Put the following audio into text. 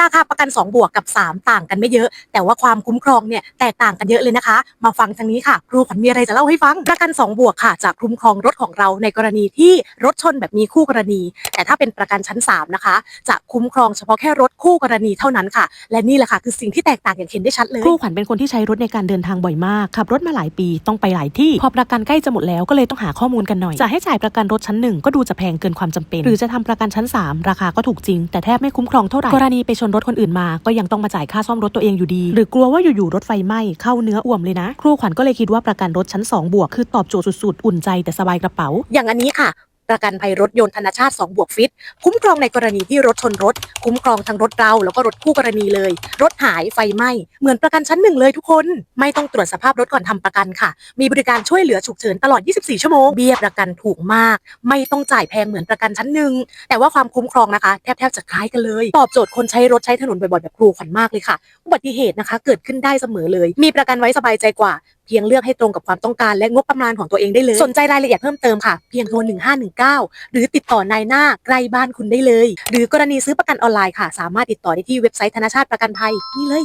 ราคาประกัน 2 บวกกับ 3 ต่างกันไม่เยอะ แต่ว่าความคุ้มครองเนี่ยแตกต่างกันเยอะเลยนะคะ มาฟังทางนี้ค่ะ ครูขวัญมีอะไรจะเล่าให้ฟัง ประกัน 2 บวกค่ะจะคุ้มครองรถของเราในกรณีที่รถชนแบบมีคู่กรณี แต่ถ้าเป็นประกันชั้น 3 นะคะ จะคุ้มครองเฉพาะแค่รถคู่กรณีเท่านั้นค่ะ และนี่แหละค่ะคือสิ่งที่แตกต่างอย่างเห็นได้ชัดเลยครูขวัญเป็นคนที่ใช้รถในการเดินทางบ่อยมากขับรถมาหลายปีต้องไปหลายที่พอประกันใกล้จะหมดแล้วก็เลยต้องหาข้อมูลกันหน่อยจะให้จ่ายประกันรถชั้นหนึ่งก็ดูจะแพงเกินความจำเป็น หรือจะทำประกันชั้น 3 ราคาก็ถูกจริง แต่แทบไม่คุ้มครองเท่าไหร่กรณีไปชนรถคนอื่นมา ก็ยังต้องมาจ่ายค่าซ่อมรถตัวเองอยู่ดี หรือกลัวว่าอยู่ๆรถไฟไหม้เข้าเนื้ออ่วมเลยนะ ครูขวัญก็เลยคิดว่าประกันรถชั้น 2 บวก คือตอบโจทย์สุดๆ อุ่นใจแต่สบายกระเป๋า อย่างอันนี้ค่ะ ประกันภัยรถยนต์ธนชาติ 2 บวกฟิต คุ้มครองในกรณีที่รถชนรถ คุ้มครองทั้งรถเรา แล้วก็รถคู่กรณีเลย รถหายไฟไหม้เหมือนประกันชั้นหนึ่งเลยทุกคน ไม่ต้องตรวจสภาพรถก่อนทำประกันค่ะ มีบริการช่วยเหลือฉุกเฉินตลอด 24 ชั่วโมง เบี้ยประกันถูกมาก ไม่ต้องจ่ายแพงเหมือนประกันชั้นหนึ่งแต่ว่าความคุ้มครองนะคะแทบแทบจะคล้ายกันเลยตอบโจทย์คนใช้รถใช้ถนนบ่อยๆแบบครูขวัญมากเลยค่ะอุบัติเหตุนะคะ เกิดขึ้นได้เสมอเลย มีประกันไว้สบายใจกว่า เพียงเลือกให้ตรงกับความต้องการและงบประมาณของตัวเองได้เลย สนใจรายละเอียดเพิ่มเติมค่ะเพียงโทร1519 หรือติดต่อนายหน้าใกล้บ้านคุณได้เลย หรือกรณีซื้อประกันออนไลน์ค่ะ สามารถติดต่อได้ที่เว็บไซต์ธนาชาติประกันภัยนี่เลย